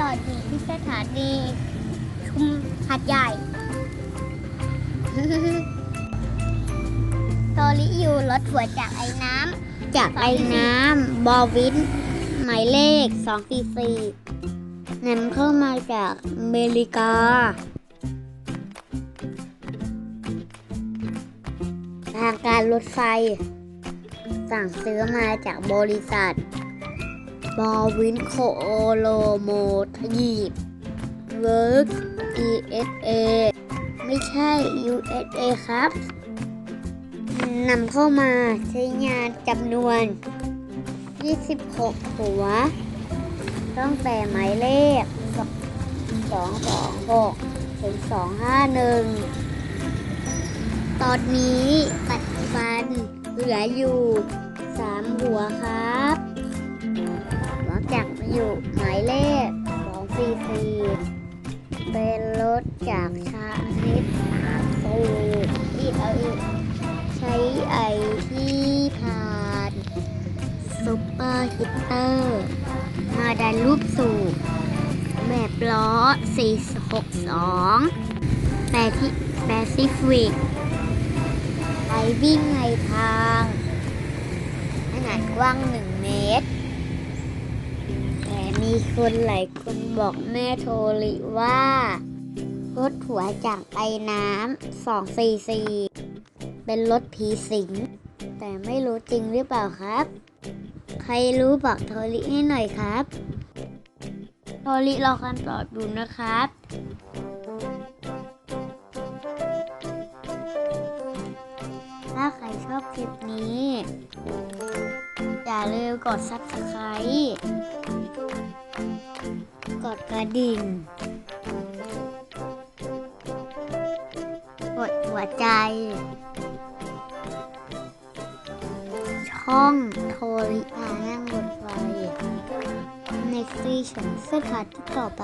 ต่อถึงที่สถานีชุมหัดใหญ่ ตอริอยู่รถหัวจากไอ้น้ำจากไอ้น้ำบอวินหมายเลข 244นำเข้ามาจากอเมริกา ทางการรถไฟ สั่งซื้อมาจากบริษัท บอวินโคโลโมทีฟเวิร์ก ESA ไม่ใช่ USA ครับนำเข้ามาใช้งานจำนวน 26 หัว ตั้งแต่หมายเลข 226ถึง251 ตอนนี้ปัจจุบัน เหลืออยู่3หัวครับหลังจากมาอยู่หมายเลข244เป็นรถจากชานิดอาสูอีกเอาอีกใช้ไอที่ผ่านซุปเปอร์ฮิตเตอร์ มาดันรูปสูบแบบล้อ 462แต่ที่แปซิฟิก ไปวิ่งในทางขนาดกว้าง1เมตร แต่มีคนหลายคนบอกแม่โทริว่ารถหัวจากไอน้ำ244เป็นรถผีสิง แต่ไม่รู้จริงหรือเปล่าครับ ใครรู้บอกโทริให้หน่อยครับ โทริรอคำตอบอยู่นะครับ อย่าลืมกด subscribe กดกระดิ่ง กดหัวใจ ช่องโทริพานั่งรถไฟในซีชั่นสถานที่ต่อไป